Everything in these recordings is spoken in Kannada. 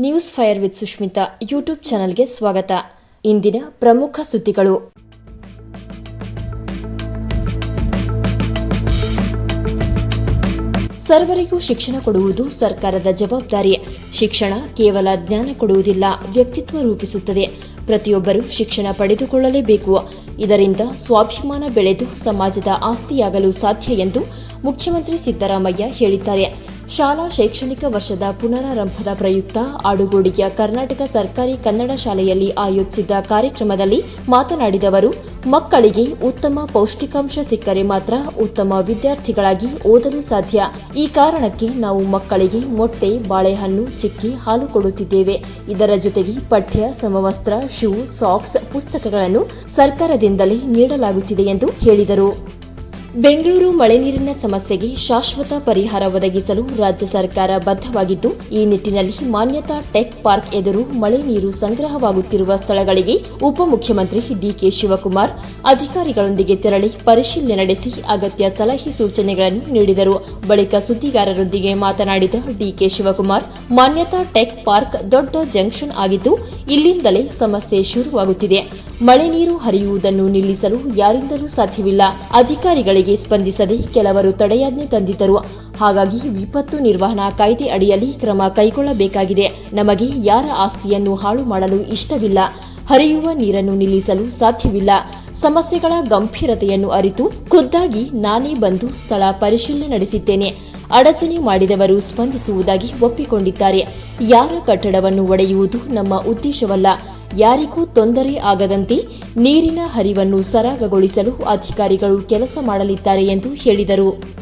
News fire with Sushmita YouTube ಚಾನೆಲ್ಗೆ ಸ್ವಾಗತ. ಇಂದಿನ ಪ್ರಮುಖ ಸುದ್ದಿಗಳು. ಸರ್ವರಿಗೂ ಶಿಕ್ಷಣ ಕೊಡುವುದು ಸರ್ಕಾರದ ಜವಾಬ್ದಾರಿ. ಶಿಕ್ಷಣ ಕೇವಲ ಜ್ಞಾನ ಕೊಡುವುದಿಲ್ಲ, ವ್ಯಕ್ತಿತ್ವ ರೂಪಿಸುತ್ತದೆ. ಪ್ರತಿಯೊಬ್ಬರೂ ಶಿಕ್ಷಣ ಪಡೆದುಕೊಳ್ಳಲೇಬೇಕು. ಇದರಿಂದ ಸ್ವಾಭಿಮಾನ ಬೆಳೆದು ಸಮಾಜದ ಆಸ್ತಿಯಾಗಲು ಸಾಧ್ಯ ಎಂದು ಮುಖ್ಯಮಂತ್ರಿ ಸಿದ್ದರಾಮಯ್ಯ ಹೇಳಿದ್ದಾರೆ. ಶಾಲಾ ಶೈಕ್ಷಣಿಕ ವರ್ಷದ ಪುನರಾರಂಭದ ಪ್ರಯುಕ್ತ ಆಡುಗೋಡಿಯ ಕರ್ನಾಟಕ ಸರ್ಕಾರಿ ಕನ್ನಡ ಶಾಲೆಯಲ್ಲಿ ಆಯೋಜಿಸಿದ್ದ ಕಾರ್ಯಕ್ರಮದಲ್ಲಿ ಮಾತನಾಡಿದ ಅವರು, ಮಕ್ಕಳಿಗೆ ಉತ್ತಮ ಪೌಷ್ಟಿಕಾಂಶ ಸಿಕ್ಕರೆ ಮಾತ್ರ ಉತ್ತಮ ವಿದ್ಯಾರ್ಥಿಗಳಾಗಿ ಓದಲು ಸಾಧ್ಯ. ಈ ಕಾರಣಕ್ಕೆ ನಾವು ಮಕ್ಕಳಿಗೆ ಮೊಟ್ಟೆ, ಬಾಳೆಹಣ್ಣು ಚಿಕ್ಕಿ ಹಾಲು ಕೊಡುತ್ತಿದ್ದೇವೆ. ಇದರ ಜೊತೆಗೆ ಪಠ್ಯ, ಸಮವಸ್ತ್ರ, ಶೂ, ಸಾಕ್ಸ್, ಪುಸ್ತಕಗಳನ್ನು ಸರ್ಕಾರದಿಂದಲೇ ನೀಡಲಾಗುತ್ತಿದೆ ಎಂದು ಹೇಳಿದರು. ಬೆಂಗಳೂರು ಮಳೆ ನೀರಿನ ಸಮಸ್ಯೆಗೆ ಶಾಶ್ವತ ಪರಿಹಾರ ಒದಗಿಸಲು ರಾಜ್ಯ ಸರ್ಕಾರ ಬದ್ಧವಾಗಿದ್ದು, ಈ ನಿಟ್ಟಿನಲ್ಲಿ ಮಾನ್ಯತಾ ಟೆಕ್ ಪಾರ್ಕ್ ಎದುರು ಮಳೆ ನೀರು ಸಂಗ್ರಹವಾಗುತ್ತಿರುವ ಸ್ಥಳಗಳಿಗೆ ಉಪಮುಖ್ಯಮಂತ್ರಿ ಡಿಕೆ ಶಿವಕುಮಾರ್ ಅಧಿಕಾರಿಗಳೊಂದಿಗೆ ತೆರಳಿ ಪರಿಶೀಲನೆ ನಡೆಸಿ ಅಗತ್ಯ ಸಲಹೆ ಸೂಚನೆಗಳನ್ನು ನೀಡಿದರು. ಬಳಿಕ ಸುದ್ದಿಗಾರರೊಂದಿಗೆ ಮಾತನಾಡಿದ DK Shivakumar, Manyata tech park ದೊಡ್ಡ ಜಂಕ್ಷನ್ ಆಗಿದ್ದು, ಇಲ್ಲಿಂದಲೇ ಸಮಸ್ಯೆ ಶುರುವಾಗುತ್ತಿದೆ. ಮಳೆ ನೀರು ಹರಿಯುವುದನ್ನು ನಿಲ್ಲಿಸಲು ಯಾರಿಂದಲೂ ಸಾಧ್ಯವಿಲ್ಲ. ಅಧಿಕಾರಿಗಳಿಗೆ ಸ್ಪಂದಿಸದೆ ಕೆಲವರು ತಡೆಯಾಜ್ಞೆ ತಂದಿದ್ದರು. ಹಾಗಾಗಿ ವಿಪತ್ತು ನಿರ್ವಹಣಾ ಕಾಯ್ದೆ ಅಡಿಯಲ್ಲಿ ಕ್ರಮ ಕೈಗೊಳ್ಳಬೇಕಾಗಿದೆ. ನಮಗೆ ಯಾರ ಆಸ್ತಿಯನ್ನು ಹಾಳು ಮಾಡಲು ಇಷ್ಟವಿಲ್ಲ. ಹರಿಯುವ ನೀರನ್ನು ನಿಲ್ಲಿಸಲು ಸಾಧ್ಯವಿಲ್ಲ. ಸಮಸ್ಯೆಗಳ ಗಂಭೀರತೆಯನ್ನು ಅರಿತು ಖುದ್ದಾಗಿ ನಾನೇ ಬಂದು ಸ್ಥಳ ಪರಿಶೀಲನೆ ನಡೆಸಿದ್ದೇನೆ. ಅಡಚಣೆ ಮಾಡಿದವರು ಸ್ಪಂದಿಸುವುದಾಗಿ ಒಪ್ಪಿಕೊಂಡಿದ್ದಾರೆ. ಯಾರ ಕಟ್ಟಡವನ್ನು ಒಡೆಯುವುದು ನಮ್ಮ ಉದ್ದೇಶವಲ್ಲ. ಯಾರಿಗೂ ತೊಂದರೆ ಆಗದಂತೆ ನೀರಿನ ಹರಿವನ್ನು ಸರಾಗಗೊಳಿಸಲು ಅಧಿಕಾರಿಗಳು ಕೆಲಸ ಮಾಡಲಿದ್ದಾರೆ ಎಂದು ಹೇಳಿದರು.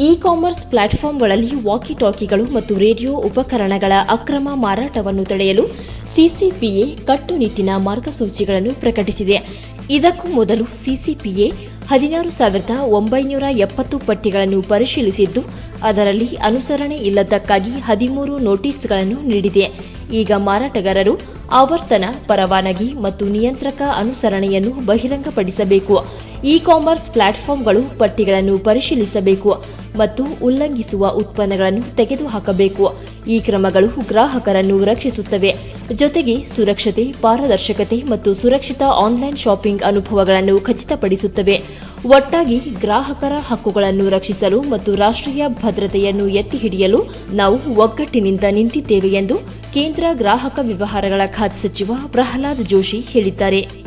ಇ ಕಾಮರ್ಸ್ ಪ್ಲಾಟ್ಫಾರ್ಮ್ಗಳಲ್ಲಿ ವಾಕಿ ಟಾಕಿಗಳು ಮತ್ತು ರೇಡಿಯೋ ಉಪಕರಣಗಳ ಅಕ್ರಮ ಮಾರಾಟವನ್ನು ತಡೆಯಲು ಸಿಸಿಪಿಎ ಕಟ್ಟುನಿಟ್ಟಿನ ಮಾರ್ಗಸೂಚಿಗಳನ್ನು ಪ್ರಕಟಿಸಿದೆ. ಇದಕ್ಕೂ ಮೊದಲು ಸಿಸಿಪಿಎ ಹದಿನಾರು ಸಾವಿರದ ಒಂಬೈನೂರ ಎಪ್ಪತ್ತು ಪಟ್ಟಿಗಳನ್ನು ಪರಿಶೀಲಿಸಿದ್ದು, ಅದರಲ್ಲಿ ಅನುಸರಣೆ ಇಲ್ಲದ್ದಕ್ಕಾಗಿ ಹದಿಮೂರು ನೋಟಿಸ್ಗಳನ್ನು ನೀಡಿದೆ. ಈಗ ಮಾರಾಟಗಾರರು ಆವರ್ತನ, ಪರವಾನಗಿ ಮತ್ತು ನಿಯಂತ್ರಕ ಅನುಸರಣೆಯನ್ನು ಬಹಿರಂಗಪಡಿಸಬೇಕು. ಇ ಕಾಮರ್ಸ್ ಪ್ಲಾಟ್ಫಾರ್ಮ್ಗಳು ಪಟ್ಟಿಗಳನ್ನು ಪರಿಶೀಲಿಸಬೇಕು ಮತ್ತು ಉಲ್ಲಂಘಿಸುವ ಉತ್ಪನ್ನಗಳನ್ನು ತೆಗೆದುಹಾಕಬೇಕು. ಈ ಕ್ರಮಗಳು ಗ್ರಾಹಕರನ್ನು ರಕ್ಷಿಸುತ್ತವೆ. ಜೊತೆಗೆ ಸುರಕ್ಷತೆ, ಪಾರದರ್ಶಕತೆ ಮತ್ತು ಸುರಕ್ಷಿತ ಆನ್ಲೈನ್ ಶಾಪಿಂಗ್ ಅನುಭವಗಳನ್ನು ಖಚಿತಪಡಿಸುತ್ತವೆ. ಒಟ್ಟಾಗಿ ಗ್ರಾಹಕರ ಹಕ್ಕುಗಳನ್ನು ರಕ್ಷಿಸಲು ಮತ್ತು ರಾಷ್ಟ್ರೀಯ ಭದ್ರತೆಯನ್ನು ಎತ್ತಿ ಹಿಡಿಯಲು ನಾವು ಒಗ್ಗಟ್ಟಿನಿಂದ ನಿಂತಿದ್ದೇವೆ ಎಂದು ಕೇಂದ್ರ ಗ್ರಾಹಕ ವ್ಯವಹಾರಗಳ ಖಾತೆ ಸಚಿವ ಪ್ರಹ್ಲಾದ್ ಜೋಶಿ ಹೇಳಿದ್ದಾರೆ.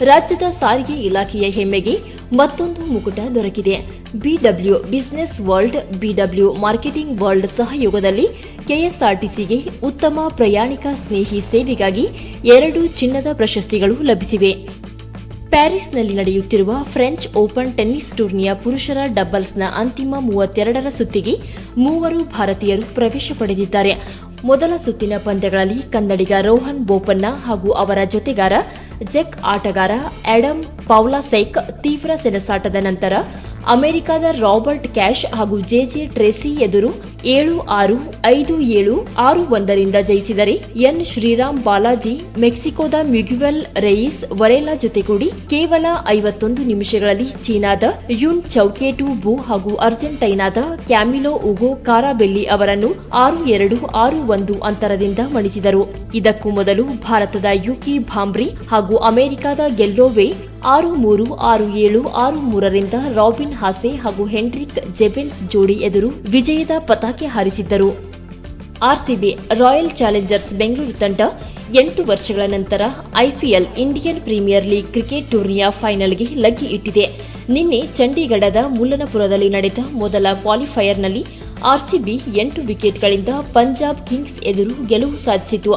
ರಾಜ್ಯದ ಸಾರಿಗೆ ಇಲಾಖೆಯ ಹೆಮ್ಮೆಗೆ ಮತ್ತೊಂದು ಮುಕುಟ ದೊರಕಿದೆ. BW business world, BW marketing world ಸಹಯೋಗದಲ್ಲಿ ಕೆಎಸ್ಆರ್ಟಿಸಿಗೆ ಉತ್ತಮ ಪ್ರಯಾಣಿಕ ಸ್ನೇಹಿ ಸೇವೆಗಾಗಿ ಎರಡು ಚಿನ್ನದ ಪ್ರಶಸ್ತಿಗಳು ಲಭಿಸಿವೆ. ಪ್ಯಾರಿಸ್ನಲ್ಲಿ ನಡೆಯುತ್ತಿರುವ ಫ್ರೆಂಚ್ ಓಪನ್ ಟೆನ್ನಿಸ್ ಟೂರ್ನಿಯ ಪುರುಷರ ಡಬಲ್ಸ್ನ ಅಂತಿಮ ಮೂವತ್ತೆರಡರ ಸುತ್ತಿಗೆ ಮೂವರು ಭಾರತೀಯರು ಪ್ರವೇಶ ಪಡೆದಿದ್ದಾರೆ. ಮೊದಲ ಸುತ್ತಿನ ಪಂದ್ಯಗಳಲ್ಲಿ ಕನ್ನಡಿಗ ರೋಹನ್ ಬೋಪಣ್ಣ ಹಾಗೂ ಅವರ ಜೊತೆಗಾರ ಜೆಕ್ ಆಟಗಾರ ಆಡಮ್ ಪೌಲಾಸೆಕ್ ತೀವ್ರ ಸೆಣಸಾಟದ ನಂತರ ಅಮೆರಿಕದ ರಾಬರ್ಟ್ ಕ್ಯಾಶ್ ಹಾಗೂ ಜೆಜೆ ಟ್ರೇಸಿ ಎದುರು ಏಳು ಆರು, ಐದು ಏಳು, ಆರು ಒಂದರಿಂದ ಜಯಿಸಿದರೆ ಎನ್ ಶ್ರೀರಾಮ್ ಬಾಲಾಜಿ, ಮೆಕ್ಸಿಕೋದ ಮ್ಯುಗ್ಯುವೆಲ್ ರೈಸ್ ವರೇಲಾ ಜೊತೆಗೂಡಿ ಕೇವಲ ಐವತ್ತೊಂದು ನಿಮಿಷಗಳಲ್ಲಿ ಚೀನಾದ ಯುನ್ ಚೌಕೇಟು ಬು ಹಾಗೂ ಅರ್ಜೆಂಟೈನಾದ ಕ್ಯಾಮಿಲೋ ಉಗೋ ಕಾರಾಬೆಲ್ಲಿ ಅವರನ್ನು ಆರು ಎರಡು, ಆರು ಒಂದು ಅಂತರದಿಂದ ಮಣಿಸಿದರು. ಇದಕ್ಕೂ ಮೊದಲು ಭಾರತದ ಯುಕಿ ಭಾಂಬ್ರಿ ಹಾಗೂ ಅಮೆರಿಕದ ಗೆಲ್ಲೋವೆ ಆರು ಮೂರು ಆರು ಏಳು ಆರು ಮೂರರಿಂದ ರಾಬಿನ್ ಹಾಸೆ ಹಾಗೂ ಹೆನ್ರಿಕ್ ಜೆಬೆನ್ಸ್ ಜೋಡಿ ಎದುರು ವಿಜಯದ ಪತಾಕೆ ಹಾರಿಸಿದ್ದರು. ಆರ್ಸಿಬಿ ರಾಯಲ್ ಚಾಲೆಂಜರ್ಸ್ ಬೆಂಗಳೂರು ತಂಡ ಎಂಟು ವರ್ಷಗಳ ನಂತರ IPL Indian premier league cricket ಟೂರ್ನಿಯ ಫೈನಲ್ಗೆ ಲಗ್ಗಿ ಇಟ್ಟಿದೆ. ನಿನ್ನೆ ಚಂಡೀಗಢದ ಮುಲ್ಲನಪುರದಲ್ಲಿ ನಡೆದ ಮೊದಲ ಕ್ವಾಲಿಫೈಯರ್ನಲ್ಲಿ ಆರ್ಸಿಬಿ ಎಂಟು ವಿಕೆಟ್ಗಳಿಂದ ಪಂಜಾಬ್ ಕಿಂಗ್ಸ್ ಎದುರು ಗೆಲುವು ಸಾಧಿಸಿತು.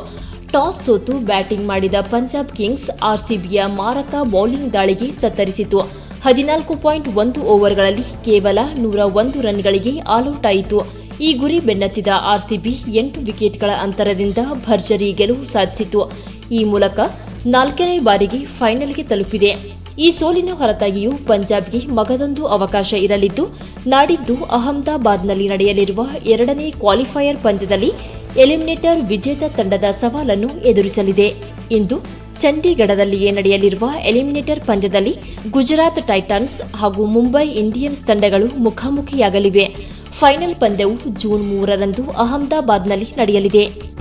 ಟಾಸ್ ಸೋತು ಬ್ಯಾಟಿಂಗ್ ಮಾಡಿದ ಪಂಜಾಬ್ ಕಿಂಗ್ಸ್ ಆರ್ಸಿಬಿಯ ಮಾರಕ ಬೌಲಿಂಗ್ ದಾಳಿಗೆ ತತ್ತರಿಸಿತು. ಹದಿನಾಲ್ಕು ಪಾಯಿಂಟ್ ಒಂದು ಓವರ್ಗಳಲ್ಲಿ ಕೇವಲ ನೂರ ಒಂದು ರನ್ಗಳಿಗೆ ಆಲ್ಔಟ್ ಆಯಿತು ಈ ಗುರಿ ಬೆನ್ನತ್ತಿದ ಆರ್ಸಿಬಿ ಎಂಟು ವಿಕೆಟ್ಗಳ ಅಂತರದಿಂದ ಭರ್ಜರಿ ಗೆಲುವು ಸಾಧಿಸಿತು. ಈ ಮೂಲಕ ನಾಲ್ಕನೇ ಬಾರಿಗೆ ಫೈನಲ್ಗೆ ತಲುಪಿದೆ. ಈ ಸೋಲಿನ ಹೊರತಾಗಿಯೂ ಪಂಜಾಬ್ಗೆ ಮಗದೊಂದು ಅವಕಾಶ ಇರಲಿದ್ದು, ನಾಡಿದ್ದು ಅಹಮದಾಬಾದ್ನಲ್ಲಿ ನಡೆಯಲಿರುವ ಎರಡನೇ ಕ್ವಾಲಿಫೈಯರ್ ಪಂದ್ಯದಲ್ಲಿ ಎಲಿಮಿನೇಟರ್ ವಿಜೇತ ತಂಡದ ಸವಾಲನ್ನು ಎದುರಿಸಲಿದೆ. ಇಂದು ಚಂಡೀಗಢದಲ್ಲಿಯೇ ನಡೆಯಲಿರುವ ಎಲಿಮಿನೇಟರ್ ಪಂದ್ಯದಲ್ಲಿ ಗುಜರಾತ್ ಟೈಟನ್ಸ್ ಹಾಗೂ ಮುಂಬೈ ಇಂಡಿಯನ್ಸ್ ತಂಡಗಳು ಮುಖಾಮುಖಿಯಾಗಲಿವೆ. ಫೈನಲ್ ಪಂದ್ಯವು ಜೂನ್ ಮೂರರಂದು ಅಹಮದಾಬಾದ್ನಲ್ಲಿ ನಡೆಯಲಿದೆ.